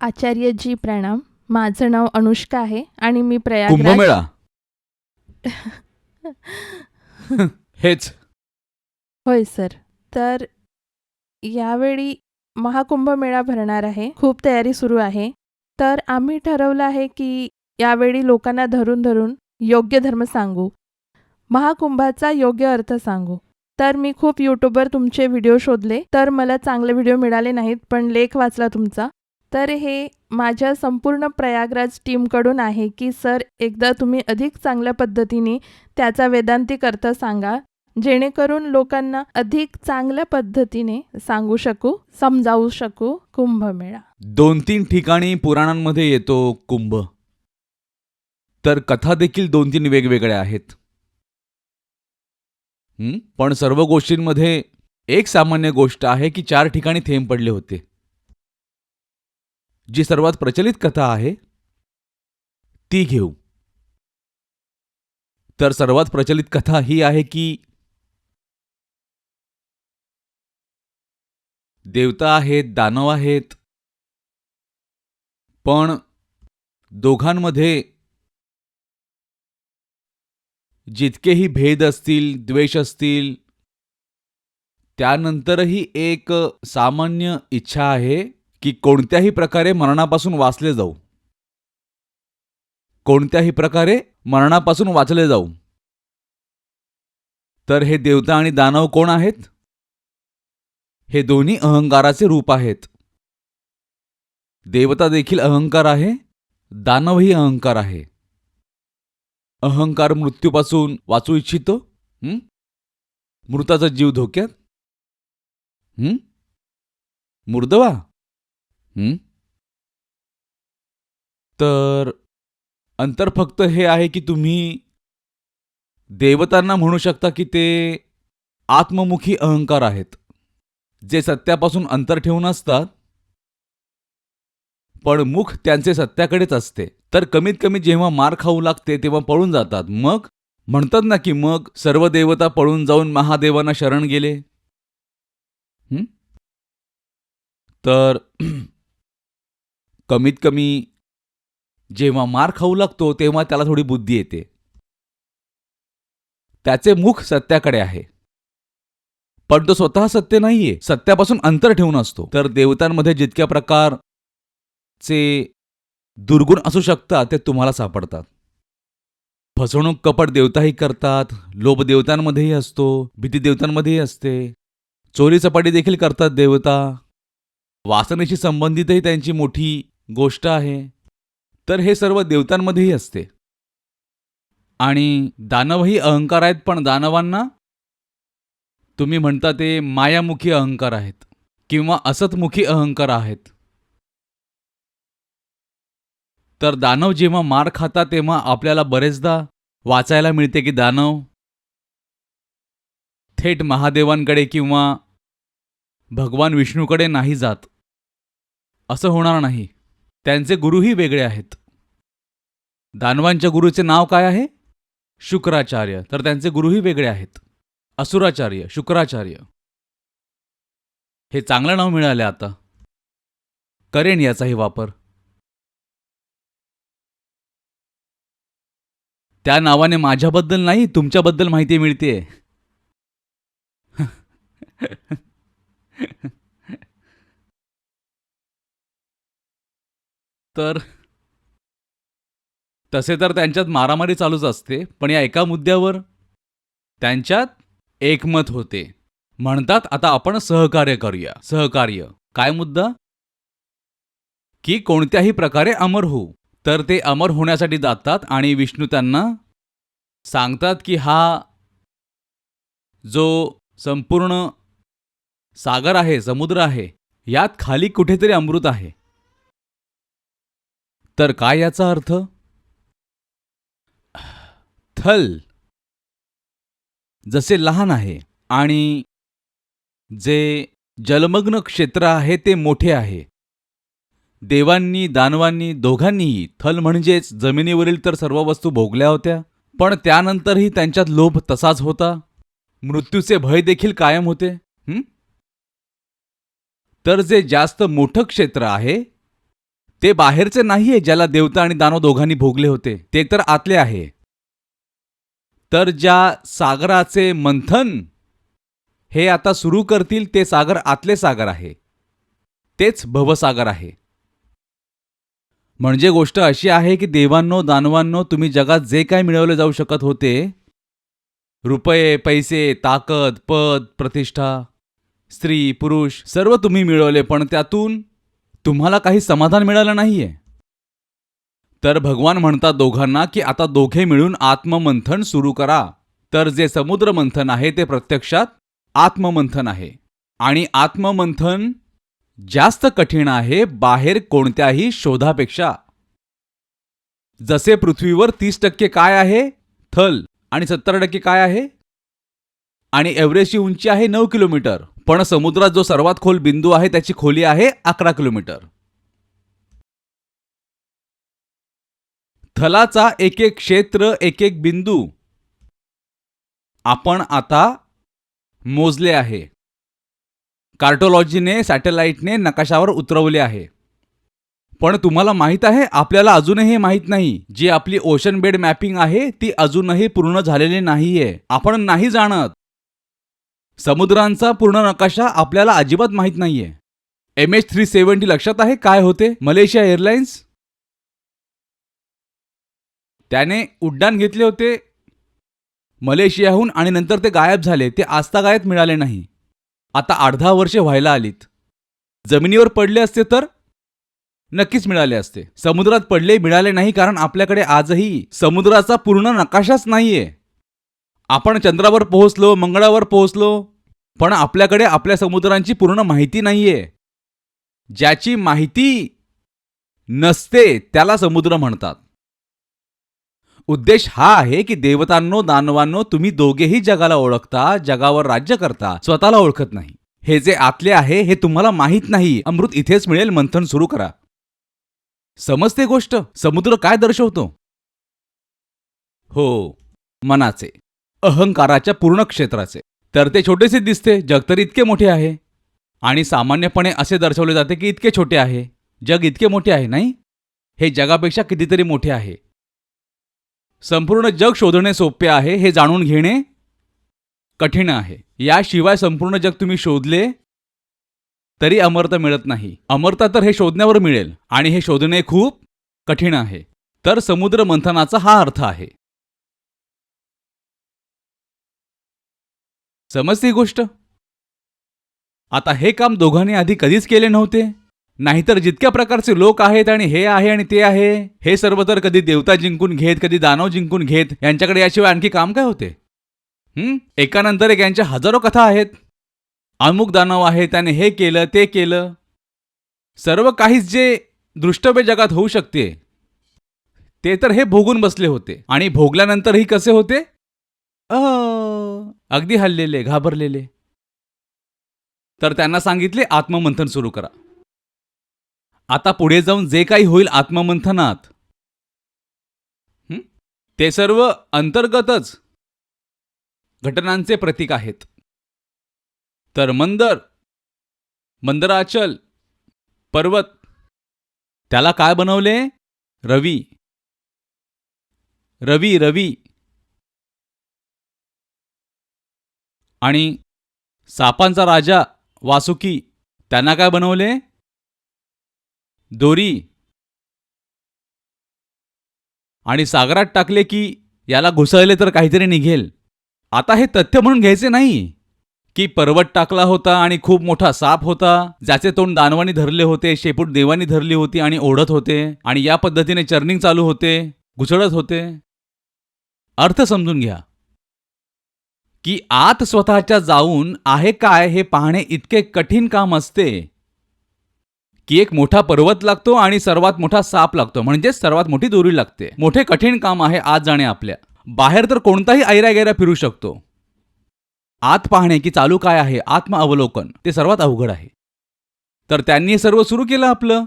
आचार्यजी प्रणाम. माझं नाव अनुष्का आहे आणि मी प्रयागराज. कुंभमेळा. हेच. होय सर. तर यावेळी महाकुंभ मेळा भरणार आहे. खूप तयारी सुरू आहे. तर आम्ही ठरवलं आहे की यावेळी लोकांना धरून धरून योग्य धर्म सांगू. महाकुंभाचा योग्य अर्थ सांगू. तर मी खूप यूट्यूबवर तुमचे व्हिडिओ शोधले. तर मला चांगले व्हिडिओ मिळाले नाहीत पण लेख वाचला तुमचा. तर हे माझ्या संपूर्ण प्रयागराज टीमकडून आहे की सर एकदा तुम्ही अधिक चांगल्या पद्धतीने त्याचा वेदांतिक अर्थ सांगा. जेणेकरून लोकांना अधिक चांगल्या पद्धतीने सांगू शकू समजावू शकू. कुंभमेळा दोन तीन ठिकाणी पुराणांमध्ये येतो कुंभ. तर कथा देखील दोन तीन वेगवेगळ्या आहेत. पण सर्व गोष्टींमध्ये एक सामान्य गोष्ट आहे की चार ठिकाणी थेंब पडले होते. जी सर्वात प्रचलित कथा आहे, ती घेऊ. तर सर्वात प्रचलित कथा ही आहे की, देवता आहेत, दानव आहेत, पण दोघांमध्ये जितकेही भेद असतील, द्वेष असतील, त्यानंतरही एक सामान्य इच्छा आहे की कोणत्याही प्रकारे मरणापासून वाचले जाऊ. कोणत्याही प्रकारे मरणापासून वाचले जाऊ. तर हे देवता आणि दानव कोण आहेत? हे दोन्ही अहंकाराचे रूप आहेत. देवता देखील अहंकार आहे दानवही अहंकार आहे. अहंकार मृत्यूपासून वाचू इच्छितो? मृताचा जीव धोक्यात? मुर्दवा हं? तर अंतर फक्त हे आहे की तुम्ही देवतांना म्हणू शकता की ते आत्ममुखी अहंकार आहेत जे सत्यापासून अंतर ठेवून असतात. पण मुख त्यांचे सत्याकडेच असते. तर कमीत कमी जेव्हा मार खाऊ लागते तेव्हा पळून जातात. मग? म्हणतात ना की मग सर्व देवता पळून जाऊन महादेवांना शरण गेले? हं? तर कमीत कमी जेव्हा मार खाऊ लागतो तेव्हा त्याला थोडी बुद्धी येते. त्याचे मुख सत्याकडे आहे. पण तो स्वतः सत्य नाहीये. सत्यापासून अंतर ठेवून असतो. तर देवतांमध्ये जितक्या प्रकारचे दुर्गुण असू शकतात ते तुम्हाला सापडतात. फसवणूक कपट देवताही करतात. लोभ देवतांमध्येही असतो. भीती देवतांमध्येही असते. चोरी चपाटी देखील करतात देवता. वासनेशी संबंधितही त्यांची मोठी गोष्ट आहे. तर हे सर्व देवतांमध्येही असते. आणि दानवही अहंकार आहेत पण दानवांना तुम्ही म्हणता ते मायामुखी अहंकार आहेत किंवा असतमुखी अहंकार आहेत. तर दानव जेव्हा मार खाता तेव्हा आपल्याला बरेचदा वाचायला मिळते की दानव थेट महादेवांकडे किंवा भगवान विष्णूकडे नाही जात. असं होणार नाही. त्यांचे गुरुही वेगळे आहेत. दानवांच्या गुरुचे नाव काय आहे? शुक्राचार्य. तर त्यांचे गुरुही वेगळे आहेत. असुराचार्य शुक्राचार्य. हे चांगलं नाव मिळाले आता. करेन याचाही वापर. त्या नावाने माझ्याबद्दल नाही तुमच्याबद्दल माहिती मिळते तर तसे तर त्यांच्यात मारामारी चालूच असते पण या एका मुद्द्यावर त्यांच्यात एकमत होते. म्हणतात आता आपण सहकार्य करूया. सहकार्य. काय मुद्दा? की कोणत्याही प्रकारे अमर होऊ. तर ते अमर होण्यासाठी जातात आणि विष्णू त्यांना सांगतात की हा जो संपूर्ण सागर आहे समुद्र आहे यात खाली कुठेतरी अमृत आहे. तर काय याचा अर्थ? थल. जसे लहान आहे आणि जे जलमग्न क्षेत्र आहे ते मोठे आहे. देवांनी दानवांनी दोघांनीही थल म्हणजेच जमिनीवरील तर सर्व वस्तू भोगल्या होत्या पण त्यानंतरही त्यांच्यात लोभ तसाच होता. मृत्यूचे भय देखील कायम होते हं? तर जे जास्त मोठं क्षेत्र आहे ते बाहेरचे नाहीये ज्याला देवता आणि दानव दोघांनी भोगले होते. ते तर आतले आहे. तर ज्या सागराचे मंथन हे आता सुरू करतील ते सागर आतले सागर आहे. तेच भवसागर आहे. म्हणजे गोष्ट अशी आहे की देवांनो दानवांनो तुम्ही जगात जे काय मिळवले जाऊ शकत होते रुपये पैसे ताकद पद प्रतिष्ठा स्त्री पुरुष सर्व तुम्ही मिळवले पण त्यातून तुम्हाला काही समाधान मिळालं नाहीये? तर भगवान म्हणतात दोघांना की आता दोघे मिळून आत्ममंथन सुरू करा. तर जे समुद्र मंथन आहे ते प्रत्यक्षात आत्ममंथन आहे. आणि आत्ममंथन जास्त कठीण आहे बाहेर कोणत्याही शोधापेक्षा. जसे पृथ्वीवर तीस टक्के काय आहे? थल. आणि सत्तर टक्के काय आहे? आणि एव्हरेस्टची उंची आहे नऊ किलोमीटर. पण समुद्रात जो सर्वात खोल बिंदू आहे त्याची खोली आहे अकरा किलोमीटर. थलाचा एक एक क्षेत्र एक एक बिंदू. आपण आता मोजले आहे. कार्टोलॉजीने सॅटेलाइटने नकाशावर उतरवले आहे. पण तुम्हाला माहीत आहे आपल्याला अजूनही माहीत नाही. जी आपली ओशन बेड मॅपिंग आहे ती अजूनही पूर्ण झालेली नाहीये. आपण नाही जाणत. समुद्रांचा पूर्ण नकाशा आपल्याला अजिबात माहीत नाहीये. एम एच थ्री सेव्हन्टी लक्षात आहे? काय होते? Malaysia Airlines? त्याने उड्डाण घेतले होते मलेशियाहून आणि नंतर ते गायब झाले. ते आस्तागायत मिळाले नाही. आता अर्धा वर्षे व्हायला आलीत. जमिनीवर पडले असते तर? नक्कीच मिळाले असते. समुद्रात पडले मिळाले नाही कारण आपल्याकडे आजही समुद्राचा पूर्ण नकाशाच नाहीये. आपण चंद्रावर पोहोचलो मंगळावर पोहोचलो पण आपल्याकडे आपल्या समुद्रांची पूर्ण माहिती नाहीये. ज्याची माहिती नसते त्याला समुद्र म्हणतात. उद्देश हा आहे की देवतांनो दानवांनो तुम्ही दोघेही जगाला ओळखता जगावर राज्य करता स्वतःला ओळखत नाही. हे जे आतले आहे हे तुम्हाला माहीत नाही. अमृत इथेच मिळेल मंथन सुरू करा. समजते गोष्ट? समुद्र काय दर्शवतो? हो मनाचे. अहंकाराच्या पूर्ण क्षेत्राचे. तर ते छोटेसे दिसते जग तर इतके मोठे आहे. आणि सामान्यपणे असे दर्शवले जाते की इतके छोटे आहे. जग इतके मोठे आहे नाही? हे जगापेक्षा कितीतरी मोठे आहे. संपूर्ण जग शोधणे सोपे आहे हे जाणून घेणे कठीण आहे. याशिवाय संपूर्ण जग तुम्ही शोधले तरी अमरता मिळत नाही. अमरता तर हे शोधण्यावर मिळेल आणि हे शोधणे खूप कठीण आहे. तर समुद्र मंथनाचा हा अर्थ आहे. समजते गोष्ट? आता हे काम दोघांनी आधी कधीच केले नव्हते. नाहीतर जितक्या प्रकारचे लोक आहेत आणि हे आहे आणि ते आहे हे सर्व तर कधी देवता जिंकून घेत कधी दानव जिंकून घेत यांच्याकडे याशिवाय आणखी काम काय होते? एकानंतर एक यांच्या हजारो कथा आहेत. अमुक दानव आहे त्याने हे केलं ते केलं. सर्व काहीच जे दृष्टव्य जगात होऊ शकते ते तर हे भोगून बसले होते. आणि भोगल्यानंतरही कसे होते? अ, अगदी हल्लेले घाबरलेले. तर त्यांना सांगितले आत्ममंथन सुरू करा. आता पुढे जाऊन जे काही होईल आत्ममंथनात. ते सर्व अंतर्गतच घटनांचे प्रतीक आहेत. तर मंदर मंदराचल पर्वत त्याला काय बनवले? रवी. रवी रवी. आणि सापांचा राजा वासुकी त्यांना काय बनवले? दोरी. आणि सागरात टाकले की याला घुसळले तर काहीतरी निघेल. आता हे तथ्य म्हणून घ्यायचे नाही की पर्वत टाकला होता आणि खूप मोठा साप होता ज्याचे तोंड दानवानी धरले होते शेपूट देवानी धरली होती आणि ओढत होते आणि या पद्धतीने चर्निंग चालू होते घुसळत होते. अर्थ समजून घ्या. की आत स्वतःच्या जाऊन आहे काय हे पाहणे इतके कठीण काम असते. की एक मोठा पर्वत लागतो आणि सर्वात मोठा साप लागतो म्हणजे सर्वात मोठी दोरी लागते. मोठे कठीण काम आहे आत जाणे आपल्या. बाहेर तर कोणताही ऐरा गैरा फिरू शकतो. आत पाहणे की चालू काय आहे आत्म अवलोकन ते सर्वात अवघड आहे. तर त्यांनी सर्व सुरू केलं आपलं?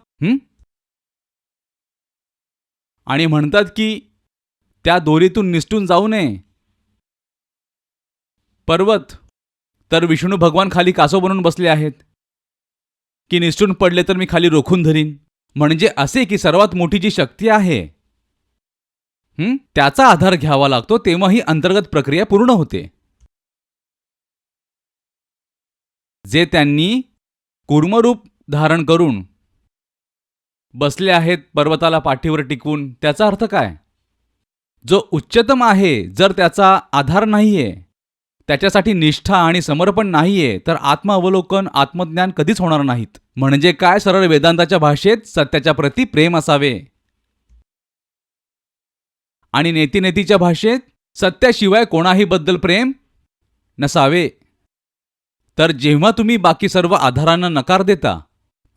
आणि म्हणतात की त्या दोरीतून निसटून जाऊ नये. पर्वत. तर विष्णू भगवान खाली कासव बनून बसले आहेत. की निसटून पडले तर मी खाली रोखून धरीन. म्हणजे असे की सर्वात मोठी जी शक्ती आहे त्याचा आधार घ्यावा लागतो तेव्हा ही अंतर्गत प्रक्रिया पूर्ण होते. जे त्यांनी कुर्मरूप धारण करून बसले आहेत पर्वताला पाठीवर टिकवून त्याचा अर्थ काय? जो उच्चतम आहे जर त्याचा आधार नाहीये त्याच्यासाठी निष्ठा आणि समर्पण नाहीये तर आत्मावलोकन आत्मज्ञान कधीच होणार नाहीत. म्हणजे काय? सरळ वेदांताच्या भाषेत सत्याच्या प्रती प्रेम असावे. आणि नेतीनेतीच्या भाषेत सत्याशिवाय कोणाही बद्दल प्रेम नसावे. तर जेव्हा तुम्ही बाकी सर्व आधारांना नकार देता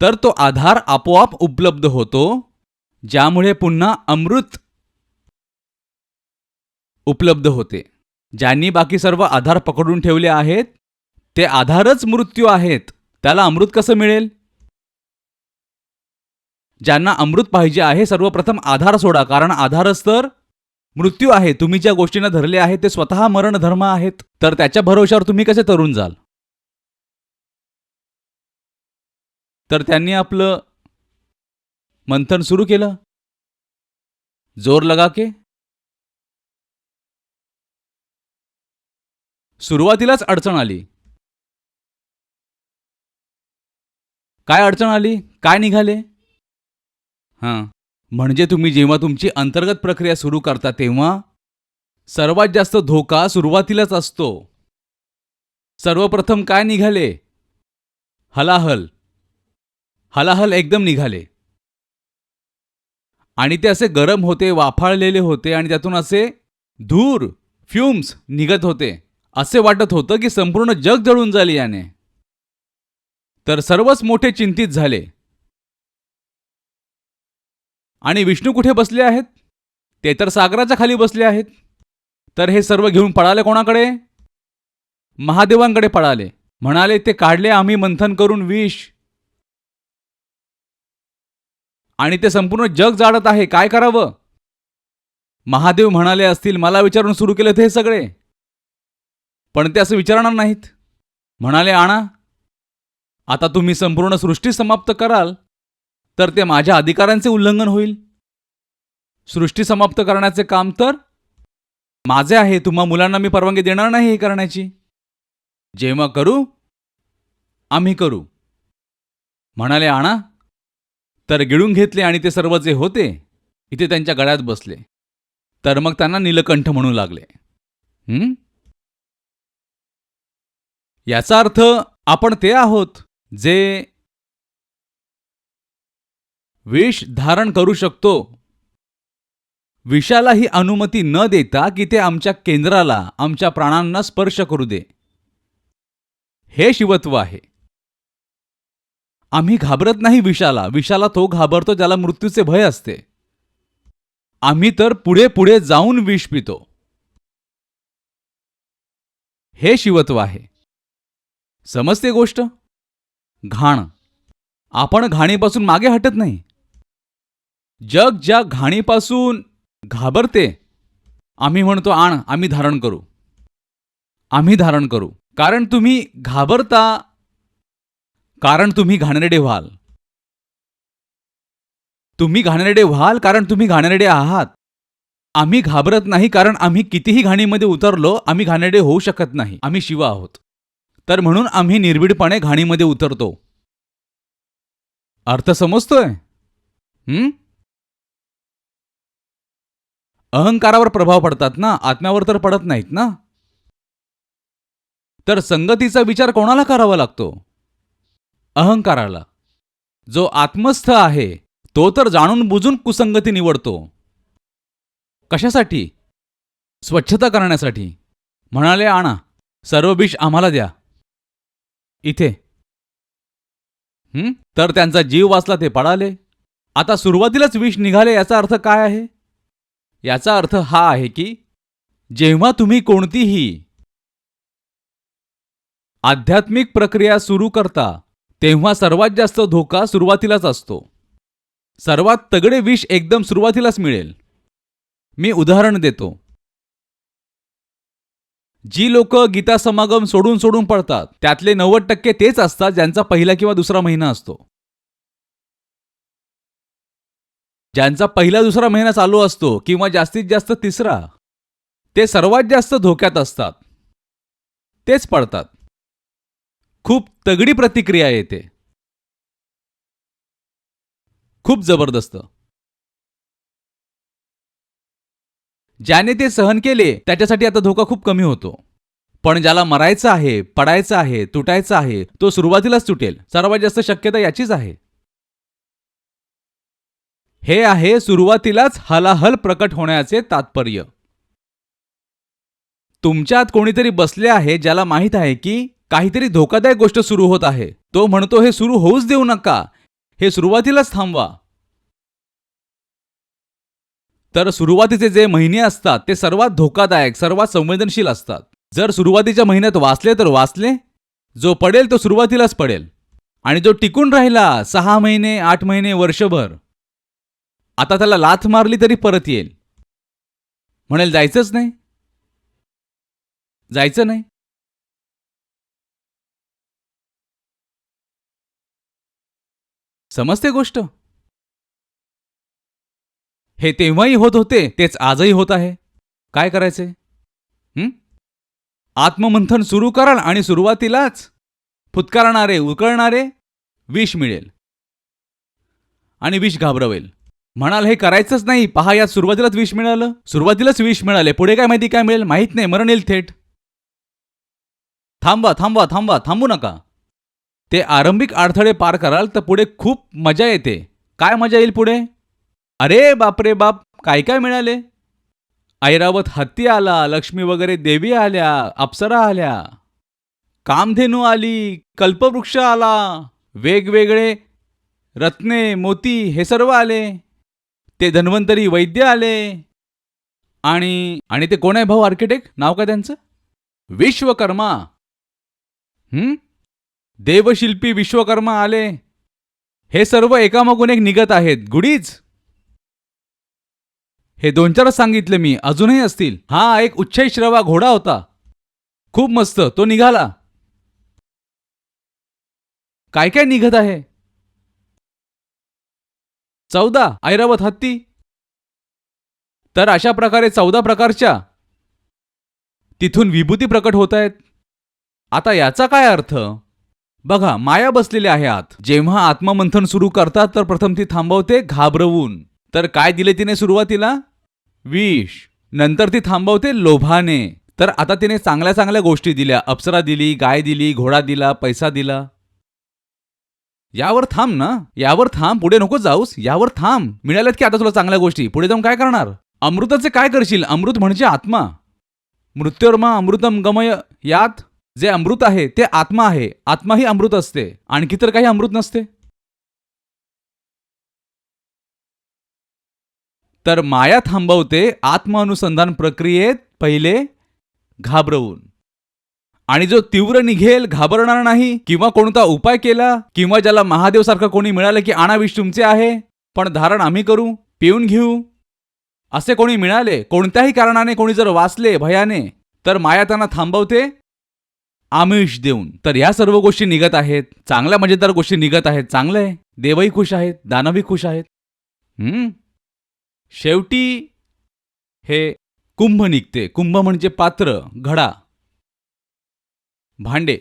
तर तो आधार आपोआप उपलब्ध होतो ज्यामुळे पुन्हा अमृत उपलब्ध होते. ज्यांनी बाकी सर्व आधार पकडून ठेवले आहेत ते आधारच मृत्यू आहेत. त्याला अमृत कसं मिळेल? ज्यांना अमृत पाहिजे आहे सर्वप्रथम आधार सोडा कारण आधारच तर मृत्यू आहे. तुम्ही ज्या गोष्टींना धरले आहे ते स्वतः मरण धर्म आहेत. तर त्याच्या भरोशावर तुम्ही कसे तरुण जाल? तर त्यांनी आपलं मंथन सुरू केलं. जोर लगा के. सुरुवातीलाच अडचण आली. काय अडचण आली? काय निघाले? हां. म्हणजे तुम्ही जेव्हा तुमची अंतर्गत प्रक्रिया सुरू करता तेव्हा सर्वात जास्त धोका सुरुवातीलाच असतो. सर्वप्रथम काय निघाले? हलाहल. हलाहल एकदम निघाले. आणि ते असे गरम होते वाफाळलेले होते आणि त्यातून असे धूर फ्युम्स निघत होते. असे वाटत होतं की संपूर्ण जग जळून जाईल याने. तर सर्वच मोठे चिंतित झाले. आणि विष्णू कुठे बसले आहेत? ते तर सागराच्या खाली बसले आहेत. तर हे सर्व घेऊन पळाले कोणाकडे? महादेवांकडे पळाले. म्हणाले ते काढले आम्ही मंथन करून विष. आणि ते संपूर्ण जग जाडत आहे. काय करावं? महादेव म्हणाले असतील मला विचारून सुरू केलं ते हे सगळे. पण ते असं विचारणार नाहीत. म्हणाले आणा आता तुम्ही संपूर्ण सृष्टी समाप्त कराल तर ते माझ्या अधिकारांचे उल्लंघन होईल. सृष्टी समाप्त करण्याचे काम तर माझे आहे तुम्हा मुलांना मी परवानगी देणार नाही हे करण्याची. जेव्हा करू आम्ही करू. म्हणाले आणा. तर गिळून घेतले आणि ते सर्व जे होते इथे त्यांच्या गळ्यात बसले. तर मग त्यांना नीलकंठ म्हणू लागले. हं? याचा अर्थ आपण ते आहोत जे विष धारण करू शकतो. विषाला ही अनुमती न देता की ते आमच्या केंद्राला आमच्या प्राणांना स्पर्श करू दे. हे शिवत्व आहे. आम्ही घाबरत नाही विषाला. विषाला तो घाबरतो ज्याला मृत्यूचे भय असते. आम्ही तर पुढे पुढे जाऊन विष पितो. हे शिवत्व आहे. समजते गोष्ट? घाण. आपण घाणीपासून मागे हटत नाही. जग ज्या घाणीपासून घाबरते आम्ही म्हणतो आण आम्ही धारण करू. आम्ही धारण करू. कारण तुम्ही घाबरता कारण तुम्ही घाणेरडे व्हाल. तुम्ही घाणेरडे व्हाल कारण तुम्ही घाणेरडे आहात. आम्ही घाबरत नाही कारण आम्ही कितीही घाणीमध्ये उतरलो आम्ही घाणेरडे होऊ शकत नाही. आम्ही शिवा आहोत. तर म्हणून आम्ही निर्भीडपणे घाणीमध्ये उतरतो. अर्थ समजतोय? अहंकारावर प्रभाव पडतात ना? आत्म्यावर तर पडत नाहीत ना? तर संगतीचा विचार कोणाला करावा लागतो? अहंकाराला. जो आत्मस्थ आहे तो तर जाणून बुजून कुसंगती निवडतो. कशासाठी? स्वच्छता करण्यासाठी. म्हणाले आणा सर्व विष आम्हाला द्या. इथे. हं? तर त्यांचा जीव वाचला ते पळाले. आता सुरुवातीलाच विष निघाले याचा अर्थ काय आहे? याचा अर्थ हा आहे की जेव्हा तुम्ही कोणतीही आध्यात्मिक प्रक्रिया सुरू करता तेव्हा सर्वात जास्त धोका सुरुवातीलाच असतो. सर्वात तगडे विष एकदम सुरुवातीलाच मिळेल. मी उदाहरण देतो. जी लोक गीता समागम सोडून सोडून पडतात त्यातले नव्वद टक्के तेच असतात ज्यांचा पहिला किंवा दुसरा महिना असतो. ज्यांचा पहिला दुसरा महिना चालू असतो किंवा जास्तीत जास्त तिसरा ते सर्वात जास्त धोक्यात असतात. तेच पडतात. खूप तगडी प्रतिक्रिया येते. खूप जबरदस्त. ज्याने ते सहन केले त्याच्यासाठी आता धोका खूप कमी होतो. पण ज्याला मरायचं आहे पडायचं आहे तुटायचं आहे तो सुरुवातीलाच तुटेल. सर्वात जास्त शक्यता याचीच आहे. हे आहे सुरुवातीलाच हलाहल प्रकट होण्याचे तात्पर्य. तुमच्यात कोणीतरी बसले आहे ज्याला माहीत आहे की काहीतरी धोकादायक गोष्ट सुरू होत आहे. तो म्हणतो हे सुरू होऊच देऊ नका. हे सुरुवातीलाच थांबवा. तर सुरुवातीचे जे महिने असतात ते सर्वात धोकादायक सर्वात संवेदनशील असतात. जर सुरुवातीच्या महिन्यात वाचले तर वाचले जो पडेल तो सुरुवातीलाच पडेल. आणि जो टिकून राहिला सहा महिने आठ महिने वर्षभर आता त्याला लाथ मारली तरी परत येईल. म्हणेल जायचंच नाही. जायचं नाही. समजते गोष्ट? हे तेव्हाही होत होते तेच आजही होत आहे. काय करायचे? आत्ममंथन सुरू कराल आणि सुरुवातीलाच फुतकारणारे उकळणारे विष मिळेल. आणि विष घाबरवेल. म्हणाल हे करायचंच नाही. पहा यात सुरुवातीलाच विष मिळालं. सुरुवातीलाच विष मिळाले. पुढे काय माहिती काय मिळेल? माहीत नाही. मरण येईल थेट. थांबवा थांबवा थांबवा. थांबू नका. ते आरंभिक अडथळे पार कराल तर पुढे खूप मजा येते. काय मजा येईल पुढे? अरे बापरे बाप काय काय मिळाले? ऐरावत हत्ती आला लक्ष्मी वगैरे देवी आल्या अप्सरा आल्या. कामधेनू आली कल्पवृक्ष आला वेगवेगळे रत्ने मोती हे सर्व आले. ते धन्वंतरी वैद्य आले. आणि आणि ते कोण आहे भाऊ आर्किटेक्ट? नाव काय त्यांचं? विश्वकर्मा. हं? देवशिल्पी विश्वकर्मा आले. हे सर्व एकामागून एक निघत आहेत. गुढीच. हे दोन चारच सांगितले मी अजूनही असतील. हा एक उच्चैश्रवा घोडा होता. खूप मस्त तो निघाला. काय काय निघत आहे? चौदा ऐरावत हत्ती. तर अशा प्रकारे चौदा प्रकारच्या. तिथून विभूती प्रकट होत आहेत. आता याचा काय अर्थ? बघा माया बसलेल्या आहे आत. जेव्हा आत्ममंथन सुरू करतात तर प्रथम ती थांबवते घाबरवून. तर काय दिले तिने सुरुवातीला? विष. नंतर ती थांबवते लोभाने. तर आता तिने चांगल्या चांगल्या गोष्टी दिल्या. अप्सरा दिली गाय दिली घोडा दिला पैसा दिला. यावर थांब ना. यावर थांब. पुढे नको जाऊस. यावर थांब. मिळाल्यात की आता तुला चांगल्या गोष्टी. पुढे जाऊन काय करणार? अमृताचे काय करशील? अमृत म्हणजे आत्मा. मृत्योर्मा अमृतम गमय यात जे अमृत आहे ते आत्मा आहे. आत्मा ही अमृत असते. आणखी तर काही अमृत नसते. तर माया थांबवते आत्मानुसंधान प्रक्रियेत पहिले घाबरवून. आणि जो तीव्र निघेल घाबरणार नाही किंवा कोणता उपाय केला किंवा ज्याला महादेव सारखं कोणी मिळालं की आणाविष तुमचे आहे पण धारण आम्ही करू पिऊन घेऊ? असे कोणी मिळाले कोणत्याही कारणाने कोणी जर वाचले भयाने तर माया त्यांना थांबवते आमिष देऊन. तर ह्या सर्व गोष्टी निघत आहेत. चांगल्या मजेदार गोष्टी निघत आहेत. चांगलं. आहे देवही खुश आहेत. दानवही खुश आहेत. हम्म? शेवटी हे कुंभ निघते. कुंभ म्हणजे पात्र घडा. भांडे.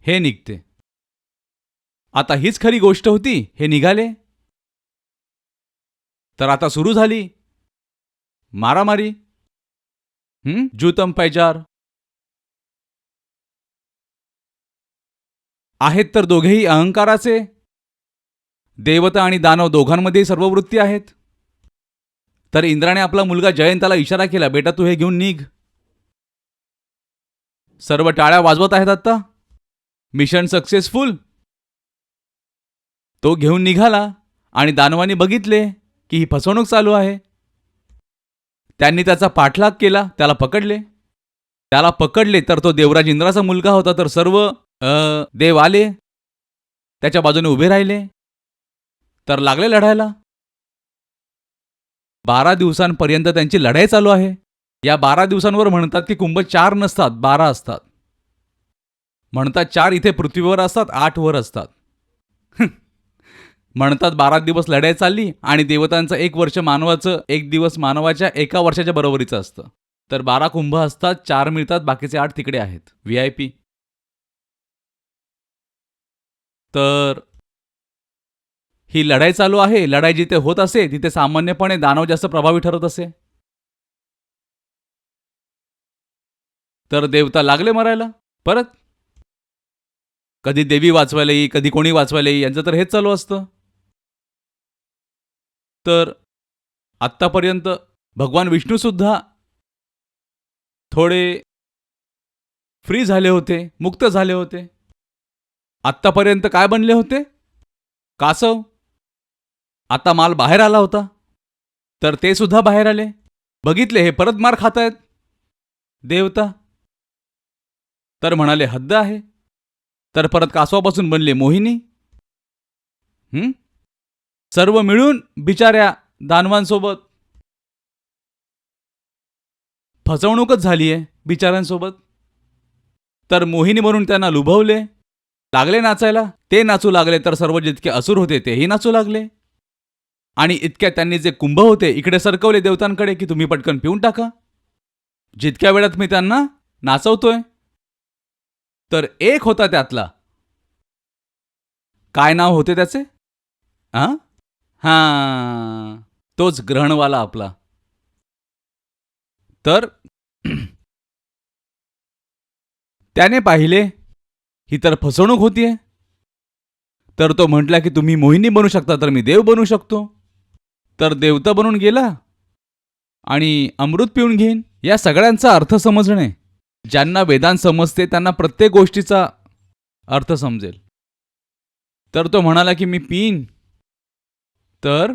हे निघते. आता हीच खरी गोष्ट होती. हे निघाले. तर आता सुरू झाली. मारामारी. जूतम पैजार. आहेत तर दोघेही अहंकाराचे. देवता आणि दानव दोघांमध्ये सर्व वृत्ती आहेत? तर इंद्राने आपला मुलगा जयंताला इशारा केला बेटा तू हे घेऊन निघ. सर्व टाळ्या वाजवत आहेत आत्ता? मिशन सक्सेसफुल तो घेऊन निघाला आणि दानवाने बघितले की ही फसवणूक चालू आहे. त्यांनी त्याचा पाठलाग केला त्याला पकडले. त्याला पकडले तर तो देवराज इंद्राचा मुलगा होता तर सर्व देव आले. त्याच्या बाजूने उभे राहिले. तर लागले लढायला? बारा दिवसांपर्यंत त्यांची लढाई चालू आहे. या बारा दिवसांवर म्हणतात की कुंभ चार नसतात बारा असतात. म्हणतात चार इथे पृथ्वीवर असतात आठ वर असतात. म्हणतात बारा दिवस लढाई चालली आणि देवतांचं एक वर्ष मानवाचं एक दिवस मानवाच्या एका वर्षाच्या बरोबरीचं असतं. तर बारा कुंभ असतात चार मिळतात बाकीचे आठ तिकडे आहेत. व्ही आय पी तर ही लढाई चालू आहे लढाई जिथे होत असे तिथे सामान्यपणे दानव जास्त प्रभावी ठरत असे. तर देवता लागले मरायला? परत? कधी देवी वाचवायला येई कधी कोणी वाचवायला येई यांचं तर हेच चालू असतं. तर आत्तापर्यंत भगवान विष्णूसुद्धा थोडे फ्री झाले होते मुक्त झाले होते. आत्तापर्यंत काय बनले होते? कासव. आता माल बाहेर आला होता. तर ते सुद्धा बाहेर आले. बघितले हे परत मार खातायत. देवता. तर म्हणाले हद्द आहे. तर परत कासवापासून बनले मोहिनी. हं? सर्व मिळून बिचाऱ्या दानवांसोबत. फसवणूकच झाली आहे बिचाऱ्यांसोबत. तर मोहिनी म्हणून त्यांना लुभवले. लागले नाचायला? ते नाचू लागले तर सर्व जितके असुर होते तेही नाचू लागले. आणि इतक्या त्यांनी जे कुंभ होते इकडे सरकवले देवतांकडे की तुम्ही पटकन पिऊन टाका. जितक्या वेळात मी त्यांना नाचवतोय तर एक होता त्यातला. काय नाव होते त्याचे? हा हा तोच ग्रहणवाला आपला. तर त्याने पाहिले ही तर फसवणूक होतीये. तर तो म्हटला की तुम्ही मोहिनी बनू शकता तर मी देव बनू शकतो. तर देवता बनून गेला आणि अमृत पिऊन घेईन या सगळ्यांचा अर्थ समजणे. ज्यांना वेदांत समजते त्यांना प्रत्येक गोष्टीचा अर्थ समजेल. तर तो म्हणाला की मी पिईन. तर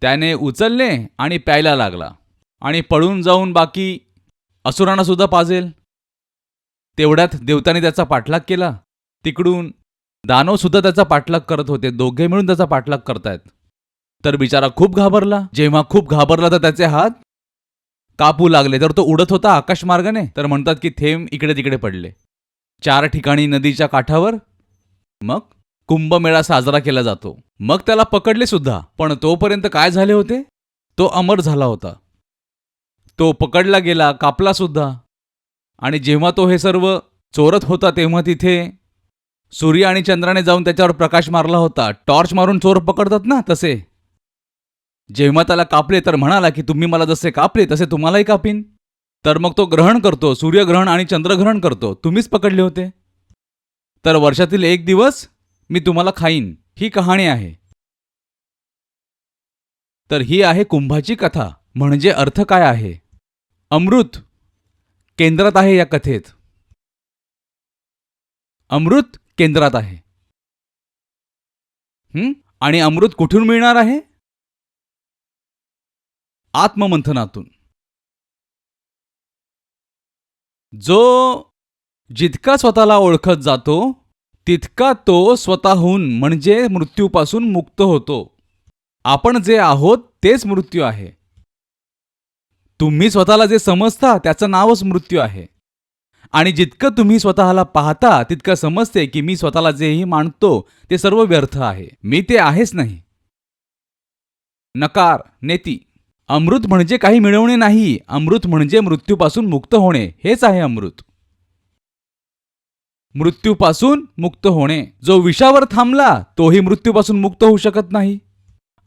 त्याने उचलले आणि प्यायला लागला आणि पळून जाऊन बाकी असुरांना सुद्धा पाजेल. तेवढ्यात देवताने त्याचा पाठलाग केला. तिकडून दानव सुद्धा त्याचा पाठलाग करत होते. दोघे मिळून त्याचा पाठलाग करतायत. तर बिचारा खूप घाबरला. जेव्हा खूप घाबरला तर त्याचे हात कापू लागले. तर तो उडत होता आकाशमार्गाने तर म्हणतात की थेंब इकडे तिकडे पडले. चार ठिकाणी नदीच्या काठावर मग कुंभमेळा साजरा केला जातो. मग त्याला पकडले सुद्धा. पण तोपर्यंत काय झाले होते? तो अमर झाला होता. तो पकडला गेला कापला सुद्धा. आणि जेव्हा तो हे सर्व चोरत होता तेव्हा तिथे सूर्य आणि चंद्राने जाऊन त्याच्यावर प्रकाश मारला होता. टॉर्च मारून चोर पकडतात ना तसे. जेव्हा त्याला कापले तर म्हणाला की तुम्ही मला जसे कापले तसे तुम्हालाही कापीन. तर मग तो ग्रहण करतो सूर्यग्रहण आणि चंद्रग्रहण करतो. तुम्हीच पकडले होते. तर वर्षातील एक दिवस मी तुम्हाला खाईन. ही कहाणी आहे. तर ही आहे कुंभाची कथा. म्हणजे अर्थ काय आहे? अमृत केंद्रात आहे या कथेत. अमृत केंद्रात आहे. आणि अमृत कुठून मिळणार आहे? आत्ममंथनातून. जो जितका स्वतःला ओळखत जातो तितका तो स्वतःहून म्हणजे मृत्यूपासून मुक्त होतो. आपण जे आहोत तेच मृत्यू आहे. तुम्ही स्वतःला जे समजता त्याचं नावच मृत्यू आहे. आणि जितकं तुम्ही स्वतःला पाहता तितकं समजते की मी स्वतःला जेही मानतो ते सर्व व्यर्थ आहे. मी ते आहेच नाही. नकार नेती. अमृत म्हणजे काही मिळवणे नाही. अमृत म्हणजे मृत्यूपासून मुक्त होणे. हेच आहे अमृत. मृत्यूपासून मुक्त होणे. जो विषावर थांबला तोही मृत्यूपासून मुक्त होऊ शकत नाही.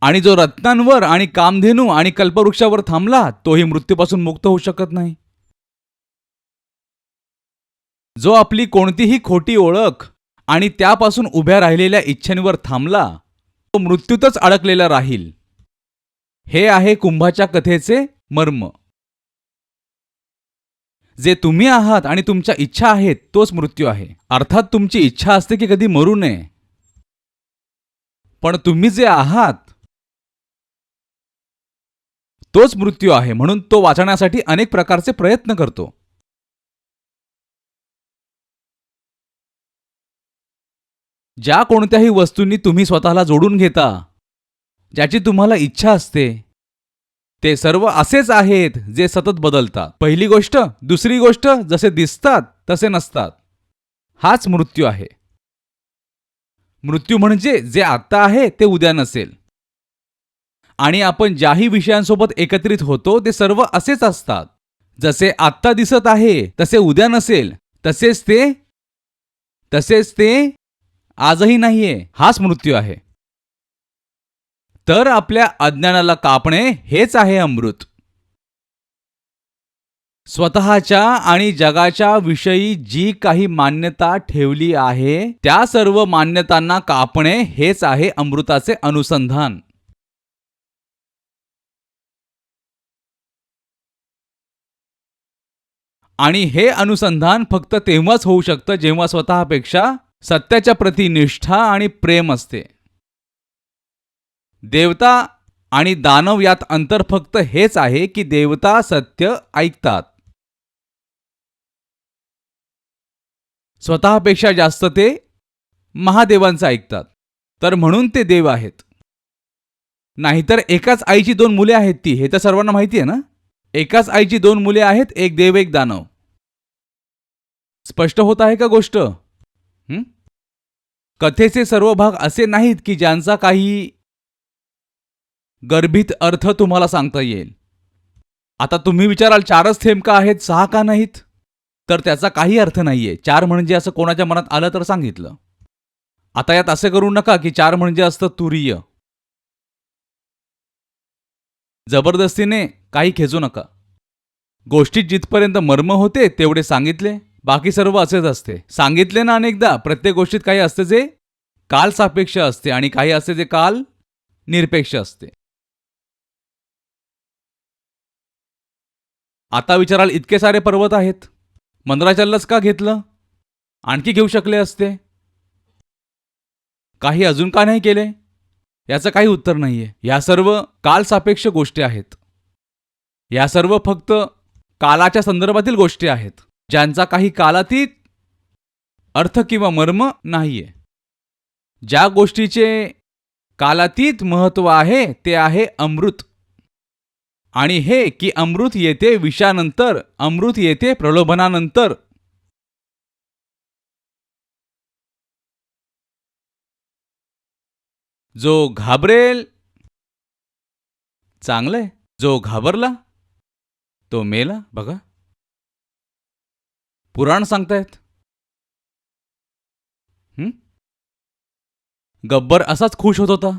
आणि जो रत्नांवर आणि कामधेनू आणि कल्पवृक्षावर थांबला तोही मृत्यूपासून मुक्त होऊ शकत नाही. जो आपली कोणतीही खोटी ओळख आणि त्यापासून उभ्या राहिलेल्या इच्छेंवर थांबला तो मृत्यूतच अडकलेला राहील. हे आहे कुंभाच्या कथेचे मर्म. जे तुम्ही आहात आणि तुमच्या इच्छा आहेत तोच मृत्यू आहे. अर्थात तुमची इच्छा असते की कधी मरू नये. पण तुम्ही जे आहात तोच मृत्यू आहे म्हणून तो वाचण्यासाठी अनेक प्रकारचे प्रयत्न करतो. ज्या कोणत्याही वस्तूंनी तुम्ही स्वतःला जोडून घेता ज्याची तुम्हाला इच्छा असते ते सर्व असेच आहेत जे सतत बदलतात. पहिली गोष्ट दुसरी गोष्ट जसे दिसतात तसे नसतात. हाच मृत्यू आहे. मृत्यू म्हणजे जे आत्ता आहे ते उद्या नसेल. आणि आपण ज्याही विषयांसोबत एकत्रित होतो ते सर्व असेच असतात. जसे आत्ता दिसत आहे तसे उद्या नसेल. तसेच ते तसेच ते आजही नाहीये. हाच मृत्यू आहे. तर आपल्या अज्ञानाला कापणे हेच आहे अमृत. स्वतःच्या आणि जगाच्या विषयी जी काही मान्यता ठेवली आहे त्या सर्व मान्यतांना कापणे हेच आहे अमृताचे अनुसंधान. आणि हे अनुसंधान फक्त तेव्हाच होऊ शकतं जेव्हा स्वतःपेक्षा सत्याच्या प्रती निष्ठा आणि प्रेम असते. देवता आणि दानव यात अंतर फक्त हेच आहे की देवता सत्य ऐकतात. स्वतःपेक्षा जास्त ते महादेवांचं ऐकतात. तर म्हणून ते देव आहेत. नाहीतर एकाच आईची दोन मुले आहेत ती हे तर सर्वांना माहिती आहे ना? एकाच आईची दोन मुले आहेत एक देव एक दानव. स्पष्ट होत आहे का गोष्ट? कथेचे सर्व भाग असे नाहीत की ज्यांचा काही गर्भित अर्थ तुम्हाला सांगता येईल. आता तुम्ही विचाराल चारच थेंब का आहेत सहा का नाहीत? तर त्याचा काही अर्थ नाहीये. चार म्हणजे असं कोणाच्या मनात आलं तर सांगितलं. आता यात असे करू नका की चार म्हणजे असतं तुरीय. जबरदस्तीने काही खेचू नका. गोष्टीत जिथपर्यंत मर्म होते तेवढे सांगितले. बाकी सर्व असेच असते. सांगितले ना अनेकदा प्रत्येक गोष्टीत काही असते जे काल सापेक्ष असते आणि काही असते जे काल निरपेक्ष असते. आता विचाराल इतके सारे पर्वत आहेत. मंदराचलच का घेतलं? आणखी घेऊ शकले असते. काही अजून का नाही केले? याचं काही उत्तर नाहीये. या सर्व कालसापेक्ष गोष्टी आहेत. या सर्व फक्त कालाच्या संदर्भातील गोष्टी आहेत. ज्यांचा काही कालातीत अर्थ किंवा मर्म नाहीये. ज्या गोष्टीचे कालातीत महत्त्व आहे ते आहे अमृत. आणि हे की अमृत येते विषानंतर अमृत येते प्रलोभनानंतर. जो घाबरेल चांगलंय जो घाबरला तो मेला बघा. पुराण सांगतायत. गब्बर असाच खुश होत होता.